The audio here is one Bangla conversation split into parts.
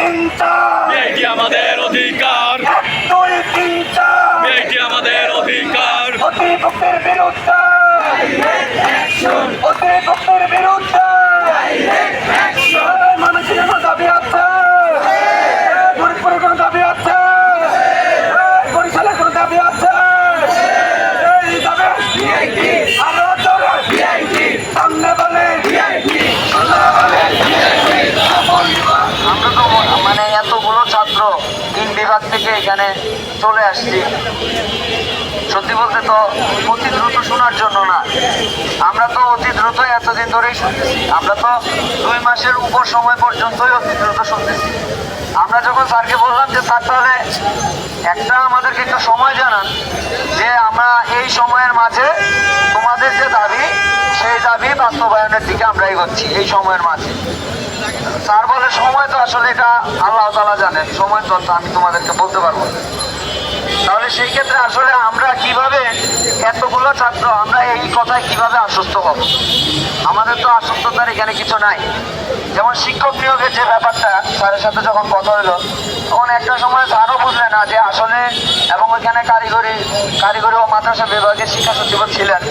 চিন্তা মেয়েটি আমাদের অধিকার? দুই চিন্তা মেয়েটি আমাদের অধিকার? বিরুদ্ধে। বিরুদ্ধে। বলতে তো অতি দ্রুত শোনার জন্য না। আমরা তো অতি দ্রুত এতদিন ধরেই শুনতেছি। আমরা তো দুই মাসের উপর সময় পর্যন্তই অতি দ্রুত শুনতেছি। আমরা যখন স্যারকে বললাম যে, স্যার, তাহলে একটা আমাদেরকে একটু সময় জানান যে, আমরা এই সময়ের মাঝে তোমাদের যে দাবি, সেই দাবি বাস্তবায়নের দিকে আমরা এগোচ্ছি, এই সময়ের মাঝে। স্যার বলে, সময় তো আসলে এটা আল্লাহ তালা জানেন। সময় তো আমি তোমাদেরকে বলতে পারব। তাহলে সেই ক্ষেত্রে আসলে আমরা কীভাবে এতগুলো ছাত্র, আমরা এই কথায় কীভাবে আশ্বস্ত হব? আমাদের তো আশ্বস্ততার এখানে কিছু নাই। যেমন শিক্ষক নিয়োগের যে ব্যাপারটা, স্যারের সাথে যখন কথা হলো, তখন একটা সময় স্যারও বুঝলেন না যে আসলে এবং ওইখানে কারিগরি কারিগরি ও মাদ্রাসা বিভাগের শিক্ষা সচিব ছিলেন।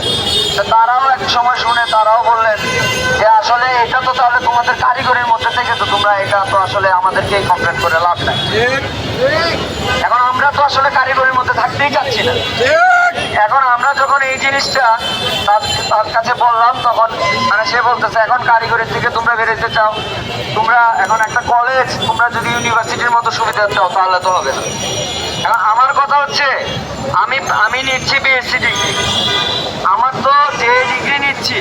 তারাও এক সময় শুনে তারাও বললেন যে আসলে এটা তো তাহলে তোমাদের কারিগরির মধ্যে থেকে তো তোমরা এটা তো আসলে আমাদেরকে কমপ্লেন করে লাভ নাই। এখন আমরা তো আসলে কারিগরির মধ্যে থাকতেই চাচ্ছি না। এখন আমরা যখন এই জিনিসটা তার কাছে বললাম, তখন মানে সে বলতেছে, এখন কারিগরির থেকে তোমরা বেরোতে চাও। তোমরা এখন একটা কলেজ তোমরা যদি ইউনিভার্সিটির মতো সুবিধা চাও, তাহলে তো হবে না। এখন আমার কথা হচ্ছে, আমি আমি নিচ্ছি বিএসসি ডিগ্রি আমার তো যে ডিগ্রি নিচ্ছি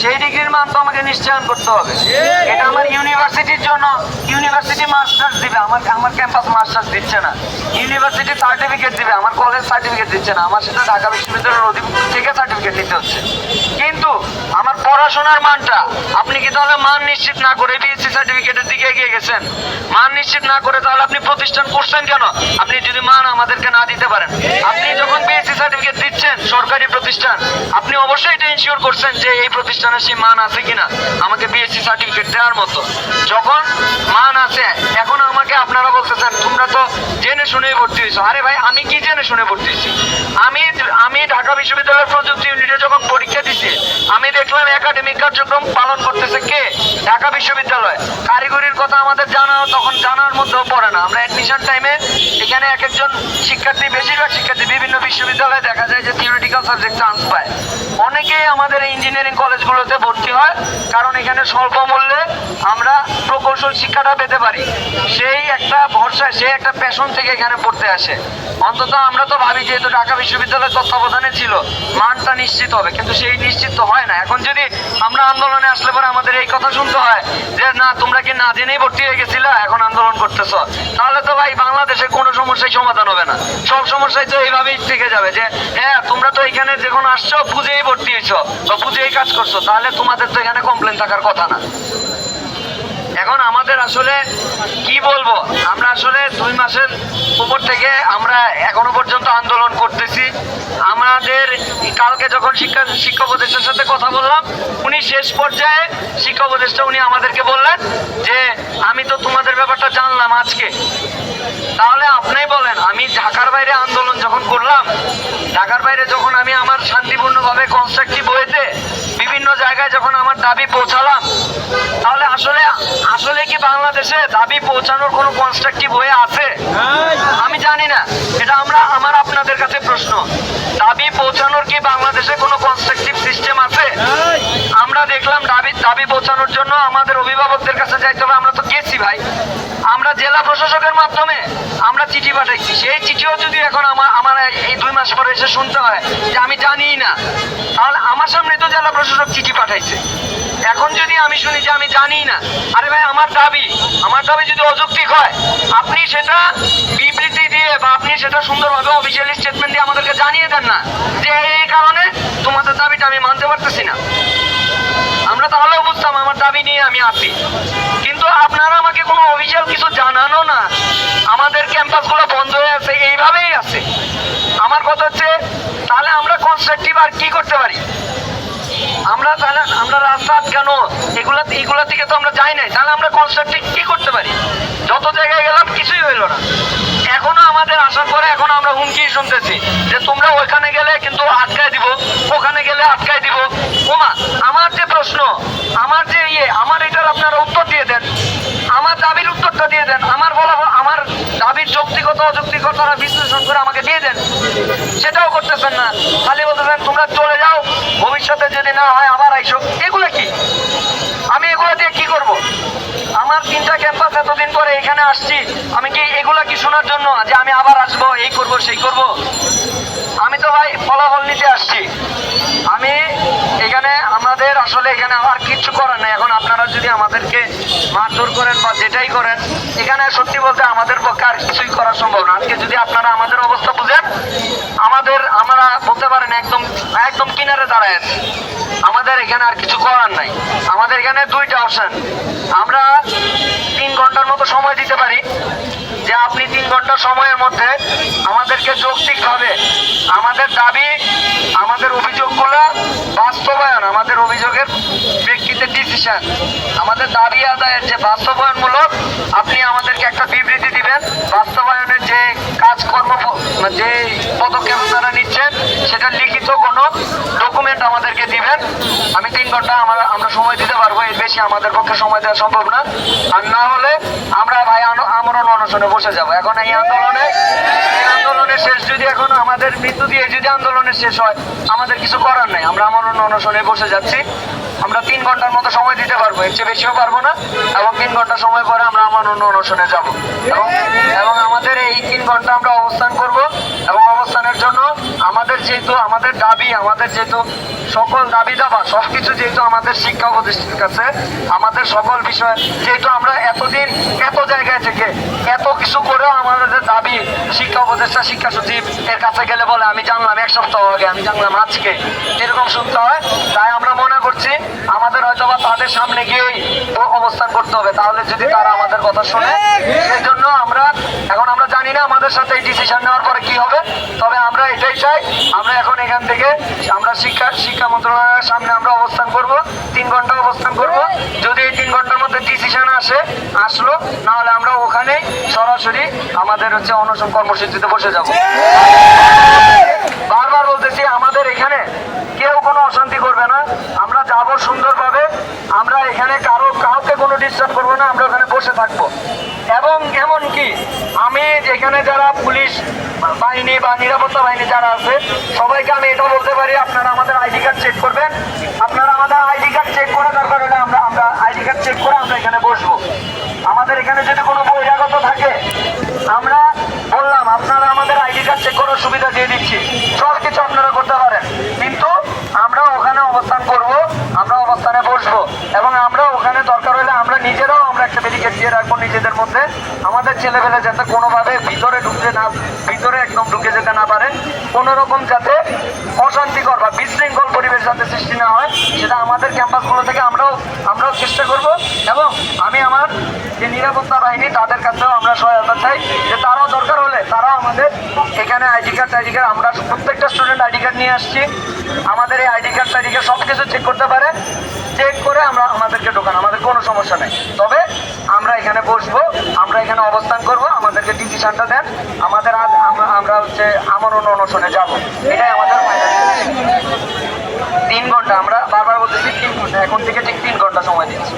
সেই ডিগ্রির মান তো আমাকে নিশ্চয়ন করতে হবে। এটা আমার ইউনিভার্সিটির জন্য ইউনিভার্সিটি মাস্টার্স দিবে আমার আমার ক্যাম্পাস মাস্টার্স দিচ্ছে না। ইউনিভার্সিটি সার্টিফিকেট দিবে আমার কলেজ সার্টিফিকেট দিচ্ছে না। আমার সেটা ঢাকা বিশ্ববিদ্যালয়ের অধিভুক্ত থেকে সার্টিফিকেট দিতে হচ্ছে। কিন্তু পড়াশোনার মানটা। আপনি কি তাহলে মান নিশ্চিত না করে বিএসসি সার্টিফিকেটের দিকে এগিয়ে গেছেন? মান নিশ্চিত না করে তাহলে আপনি প্রতিষ্ঠান করছেন কেন? আপনি যদি মান আমাদেরকে না দিতে পারেন। আপনি যখন বিএসসি সার্টিফিকেট দিচ্ছেন, সরকারি প্রতিষ্ঠান, আপনি অবশ্যই এটা ইনশিওর করছেন যে এই প্রতিষ্ঠানের সেই মান আছে কিনা। আমাকে বিএসসি সার্টিফিকেট দেওয়ার মতো। যখন মান আছে, এখন আমাকে আপনারা বলতেছেন, তোমরা তো জেনে শুনেই ভর্তি হয়েছো। আরে ভাই, আমি কি জেনে শুনে ভর্তি হয়েছি? আমি আমি ঢাকা বিশ্ববিদ্যালয়ের প্রযুক্তি ইউনিটে যখন পরীক্ষা দিছি, আমি দেখলাম একাডেমিক কার্যক্রম পালন করতেছে কে? ঢাকা বিশ্ববিদ্যালয়। কারিগরির কথা আমাদের জানা, তখন জানার মধ্যেও পড়ে না। আমরা অ্যাডমিশন টাইমে এখানে এক একজন শিক্ষার্থী, বেশিরভাগ শিক্ষার্থী বিভিন্ন বিশ্ববিদ্যালয়ে দেখা যায় যে থিওরিটিক্যাল সাবজেক্ট চান্স পায়। অনেকেই আমাদের ইঞ্জিনিয়ারিং কলেজগুলোতে ভর্তি হয়, কারণ এখানে স্বল্প মূল্যে আমরা প্রকৌশল শিক্ষাটা পেতে পারি। সেই একটা সেই একটা প্যাশন থেকে এখানে পড়তে আসে। অন্তত আমরা তো ভাবি যেহেতু ঢাকা বিশ্ববিদ্যালয়ের তত্ত্বাবধানে ছিল, মানটা নিশ্চিত হবে। কিন্তু সেই নিশ্চিত তো হয় না। এখন যদি আমরা আন্দোলনে আসলে পরে আমাদের এই কথা শুনতে হয় যে, না, তোমরা কি না জেনেই ভর্তি হয়ে গেছিলা? এখন আন্দোলন করতেছ। তাহলে তো ভাই বাংলাদেশে কোনো সমস্যাই সমাধান হবে না। সব সমস্যাই তো এইভাবেই থেকে যাবে যে হ্যাঁ তোমরা তো এখানে যখন আসছো, বুঝেই ভর্তি হয়েছো বা বুঝেই কাজ করছ, তাহলে তোমাদের তো এখানে কমপ্লেন থাকার কথা না। এখন আমাদের আসলে কি বলব? আমরা আসলে দুই মাসের উপর থেকে আমরা এখনও পর্যন্ত আন্দোলন করতেছি। আমাদের কালকে যখন শিক্ষা শিক্ষা উপদেষ্টার সাথে কথা বললাম, উনি শেষ পর্যায়ে শিক্ষা উপদেষ্টা উনি আমাদেরকে বললেন যে, আমি তো তোমাদের ব্যাপারটা জানলাম আজকে। তাহলে আপনি বলেন, আমি ঢাকার বাইরে আন্দোলন যখন করলাম, ঢাকার বাইরে যখন আমি আমার শান্তিপূর্ণভাবে কনস্ট্রাকটিভ ওয়েতে বিভিন্ন জায়গায় যখন আমার দাবি পৌঁছালাম তাহলে আসলে আসলে কি বাংলাদেশে দাবি পৌঁছানোর কোনো কনস্ট্রাকটিভ ওয়ে আছে? আমি জানি না। এটা আমরা আমার আপনাদের কাছে প্রশ্ন। দাবি পৌঁছানোর কি বাংলাদেশে কোনো কনস্ট্রাকটিভ সিস্টেম আছে? আমরা দেখলাম দাবি দাবি পৌঁছানোর জন্য আমাদের অভিভাবকদের কাছে যাইতে হবে। আমরা তো গেছি ভাই। আমরা জেলা প্রশাসকের মাধ্যমে চিঠি পাঠাইছি। সেই চিঠিও যদি এখন আমার আমার এই দুই মাস পরে এসে শুনতে হয়, যে আমি জানিই না। তাহলে আমার সামনে তো জেলা প্রশাসক চিঠি পাঠাইছে। এখন যদি আমি শুনি যে আমি জানি না, আরে ভাই, আমার দাবি আমার দাবি যদি অযৌক্তিক হয়, আপনি সেটা বিবৃতি দিয়ে বা আপনি সেটা সুন্দরভাবে অফিসিয়ালি স্টেটমেন্ট দিয়ে আমাদেরকে জানিয়ে দেন না, যে এই কারণে তোমাদের দাবিটা আমি মানতে পারতেছি না। আমরা তাহলেও বুঝতাম, আমার দাবি নিয়ে আমি আছি। কিন্তু আপনারা আমাকে কোনো অফিসিয়াল কিছু জানানো না। আমাদের ক্যাম্পাসগুলো বন্ধ হয়ে আছে, এইভাবেই আছে। আমার কথা হচ্ছে, তাহলে আমরা কনস্ট্রাকটিভ আর কি করতে পারি? আমরা তাহলে, আমরা রাস্তা কেন? এগুলা এগুলা থেকে তো আমরা যাই নাই। তাহলে আমরা কনস্ট্রাকটিভ কি করতে পারি? যত জায়গায় গেলাম, কিছুই হইল না। এখনও আমাদের আসার পরে, এখন আমরা হুমকি শুনতেছি যে তোমরা ওইখানে গেলে কিন্তু আটকায় দিব, ওখানে দেন, আমার বলা আমার দাবির যৌক্তিকত অযৌক্তিকতারা বিশ্লেষণ করে আমাকে দিয়ে দেন। সেটাও করতেছেন না। খালি বলতেছেন, তোমরা চলে যাও, ভবিষ্যতে যদি না হয় আবার আইসো। এগুলো কি? আমি এগুলো দিয়ে কি করব? আমার তিনটা ক্যাম্পাস এতদিন পরে এখানে আসছি। আমি কি এগুলা কি শোনার জন্য যে আমি আবার আসব, এই করব, সেই করব? আমি তো ভাই ফলাফল নিতে আসছি। আমি এখানে, আমাদের আসলে এখানে আর কিচ্ছু করার নেই। এখন আপনারা যদি আমাদেরকে মারধর করেন বা যেটাই করেন এখানে সত্যি বলতে আমাদের পক্ষে আর কিছুই করা সম্ভব না। আজকে যদি আপনারা আমাদের অবস্থা বুঝেন, আমাদের আমরা বলতে পারেন একদম একদম কিনারে দাঁড়ায় আছি। আমাদের এখানে আর কিছু করার নাই। আমাদের এখানে দুইটা অপশন আমরা তিন ঘণ্টার মতো সময় দিতে পারি যে আপনি তিন ঘণ্টা সময়ের মধ্যে আমাদেরকে যৌক্তিকভাবে আমাদের দাবি, আমাদের অভিযোগগুলো বাস্তবায়ন, আমাদের অভিযোগের প্রেক্ষিতে ডিসিশন আমাদের দাবি আদায়ের যে বাস্তবায়নমূলক আপনি আমাদেরকে একটা বিবৃতি দিবেন। বাস্তবায়নের যে কাজকর্ম যে পদক্ষেপ আপনারা নিচ্ছেন, সেটা লিখিত কোনো ডকুমেন্ট আমাদেরকে দিবেন। আমি তিন ঘণ্টা আমরা আমরা সময় দিতে পারব, এর বেশি আমাদের পক্ষে সময় দেওয়া সম্ভব না। আর না হলে আমরা ভাই আমরণ অনশনে বসে যাব। এখন এই আন্দোলনে আন্দোলনের শেষ যদি এখন আমাদের মৃত্যু দিয়ে যদি আন্দোলনের শেষ হয়, আমাদের কিছু করার নেই। আমরা আমরণ অনশনে বসে যাচ্ছি। আমরা তিন ঘণ্টার মতো সময় দিতে পারব, এর চেয়ে বেশিও পারব না। এবং তিন ঘণ্টা সময় পরে আমরা আমরণ অনশনে যাব। এবং এবং আমাদের এই তিন ঘণ্টা আমরা অবস্থান করব। এবং অবস্থানের জন্য আমাদের যেহেতু আমাদের দাবি, আমাদের যেহেতু সকল দাবি দাবা সব কিছু যেহেতু আমাদের শিক্ষা প্রতিষ্ঠানের কাছে, আমাদের সকল বিষয় যেহেতু আমরা এতদিন এত জায়গায় থেকে এত কিছু করেও আমাদের দাবি শিক্ষা উপদেষ্টা, শিক্ষা সচিব এর কাছে গেলে বলে, আমি জানলাম এক সপ্তাহ আগে, আমি জানলাম আজকে। এরকম শুনতে হয়। তাই আমরা মনে করছি, আমাদের হয়তো বা তাদের সামনে গিয়েই অবস্থান করতে হবে। তাহলে যদি তারা আমাদের কথা শোনে সেই জন্য আমরা, এখন আমরা জানি না আমাদের সাথে এই ডিসিশন নেওয়ার পরে কি হবে, তবে আমরা এটাই চাই, আমরা এখন এখান থেকে আমরা শিক্ষা শিক্ষা মন্ত্রণালয়ের সামনে আমরা অবস্থান করব, তিন ঘণ্টা অবস্থান করব, যদি এই তিন ঘণ্টার মধ্যে ডিসিশন আসে, আসলো, নাহলে আমরা ওখানেই সরাসরি আমাদের হচ্ছে অনশন কর্মসূচিতে বসে যাব। বারবার বলতেছি, আমাদের এখানে কেউ কোনো অশান্তি করবে না, আমরা যাব সুন্দরভাবে, আমরা এখানে কারও, কাউকে কোনো ডিস্টার্ব করব না, আমরা ওখানে বসে থাকব। এবং এমন কি, আমি যেখানে যারা পুলিশ বাহিনী বা নিরাপত্তা বাহিনী যারা আছে, সবাইকে আমি এটা বলতে পারি, আপনারা আমাদের আইডি কার্ড চেক করবেন। আপনারা আমাদের আইডি কার্ড চেক করে হলে আমরা আমরা আইডি কার্ড চেক করে আমরা এখানে বসবো। আমাদের এখানে যদি কোনো বহিরাগত থাকে, আমরা বললাম, আপনারা আমাদের আইডি কার্ড চেক করার সুবিধা দিয়ে দিচ্ছি। সব কিছু আপনারা করতে পারেন। কিন্তু আমরা ওখানে অবস্থান করব, আমরা অবস্থানে বসবো। এবং আমরা ওখানে দরকার হলে আমরা নিজেরাও আমরা দিয়ে রাখব নিজেদের মধ্যে। আমাদের ছেলেবেলে যাতে কোনোভাবে ভিতরে ঢুকতে না, ভিতরে একদম ঢুকে যেতে না পারে, কোনো রকম যাতে অশান্তিকর বা বিশৃঙ্খল পরিবেশ যাতে সৃষ্টি না হয়, সেটা আমাদের ক্যাম্পাসগুলো থেকে আমরাও আমরাও চেষ্টা করব। এবং আমি আমার যে নিরাপত্তা বাহিনী, তাদের কাছেও আমরা সহায়তা চাই, যে তারাও দরকার হলে তারাও আমাদের এখানে আইডি কার্ড আইডি কার্ড, আমরা প্রত্যেকটা স্টুডেন্ট আইডি কার্ড নিয়ে আসছি। আমাদের এই আইডি কার্ড আইডি কার্ড সব কিছু চেক করতে পারে। চেক করে আমরা আমাদেরকে ঢোকান, আমাদের কোনো সমস্যা নেই। তবে আমরা এখানে বসবো, আমরা এখানে অবস্থান করব, আমাদেরকে ডিসিশনটা দেন। আমাদের আজ আমরা হচ্ছে আমার অন্য অনশনে যাব। এটাই আমাদের তিন ঘণ্টা, আমরা বারবার বলতেছি তিন ঘণ্টা, এখন থেকে ঠিক তিন ঘণ্টা সময় দিচ্ছি।